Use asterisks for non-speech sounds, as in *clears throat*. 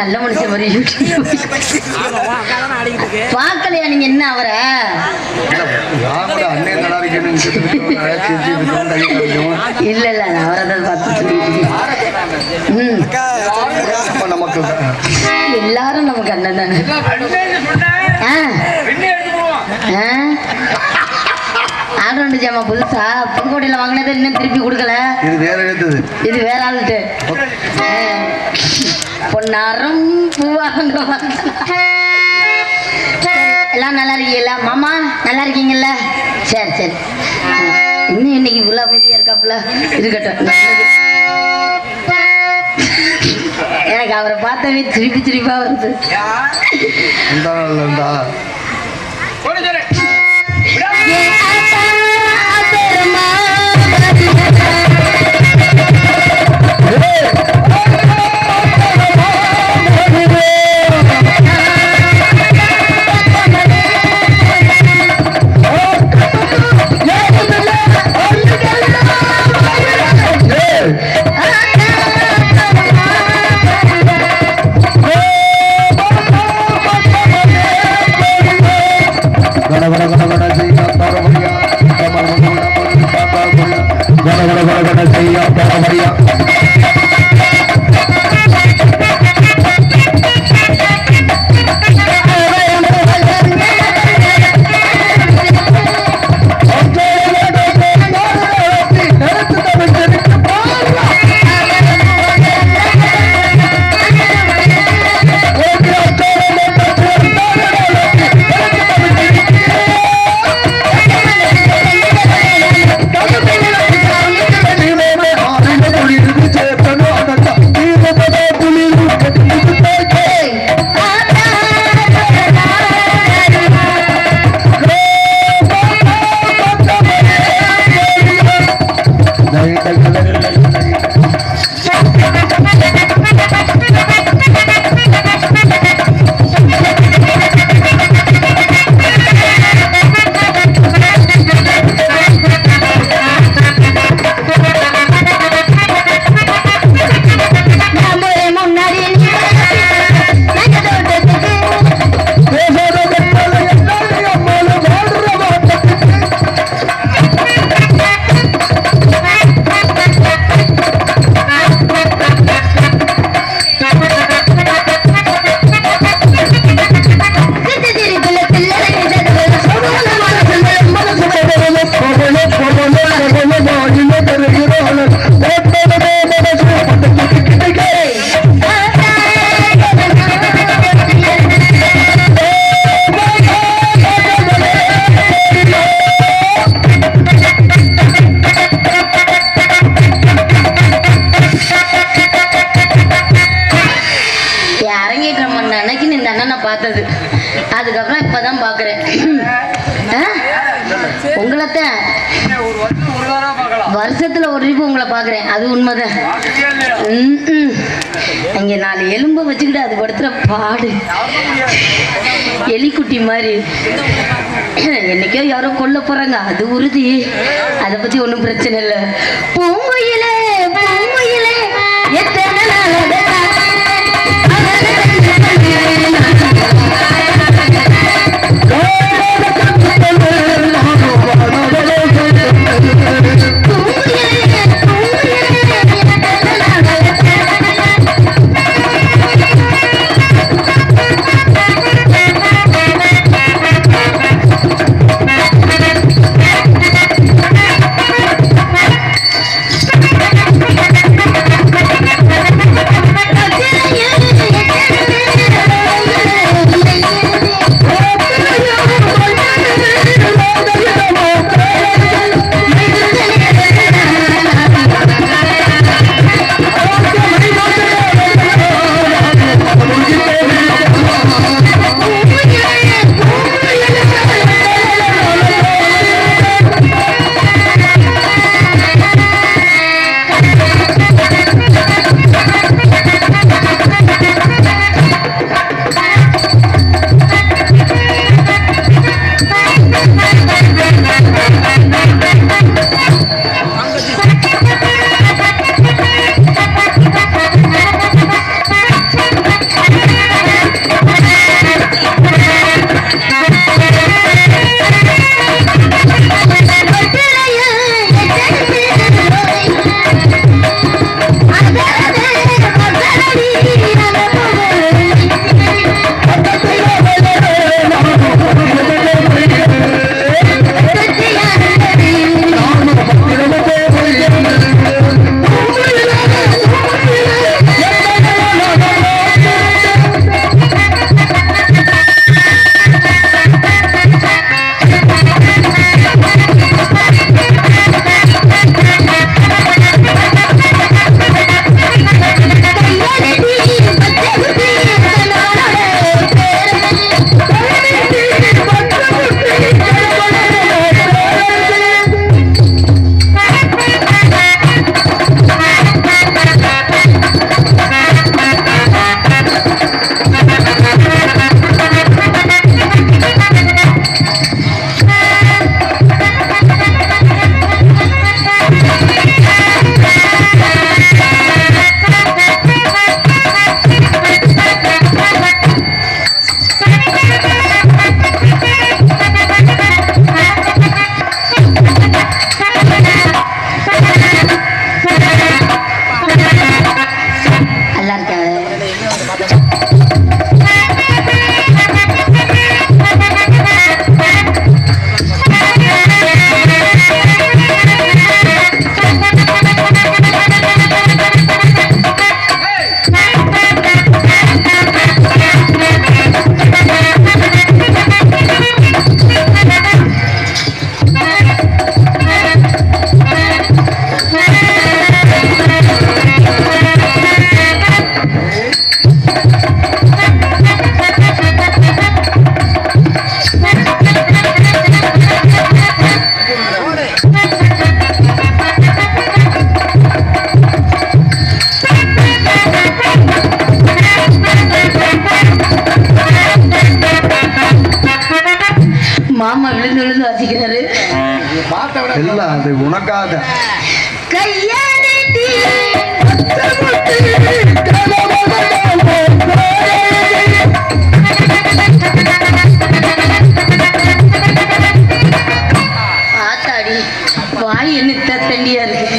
நல்ல மனுஷன் மாதிரி. பார்க்கலையா நீங்க என்ன அவரை? இல்ல. இல்ல அவரை தான் பார்த்து நமக்கு எல்லாரும் நமக்கு அண்ணன் தானே. ஆ. ஆ. ஆல்ரவுண்டு ஜாமா புதுசா? புதுக்கோட்டையில் வாங்கினதை இன்னும் திருப்பி கொடுக்கல. இது வேற எழுத்துது இது வேற ஆளுட்டு பொன்னாரம் பூவாரம். எல்லாம் நல்லா இருக்கீங்களா? மாமா நல்லா இருக்கீங்கல்ல? சரி சரி. இன்னும் இன்னைக்கு ஃபுல்லா அமைதியா இருக்காப்புல இருக்கட்டும். எனக்கு அவரை பார்த்தாவே திருப்பி திருப்பா வருது. கட பார்த்தது. அதுக்கப்புறம் இப்பதான் பாக்குறேன் *clears throat* உங்களைத்தான் வருஷத்துல ஒரு ட்ரிப் உங்களை பாக்குறேன் அது உண்மைதான். இங்க அங்க நாலு எலும்பை வச்சுக்கிட்டு அது படுத்துற பாடு. எலிக்குட்டி மாதிரி. என்னைக்கோ யாரோ கொல்ல போறாங்க. அது உறுதி. அதை பத்தி ஒன்றும் பிரச்சனை இல்லை. பூங்குயிலே எல்லாம் அது உனக்காக. கையா நீட்டி ஆத்தாடி வாய் என்ன தண்டியா இருக்கு?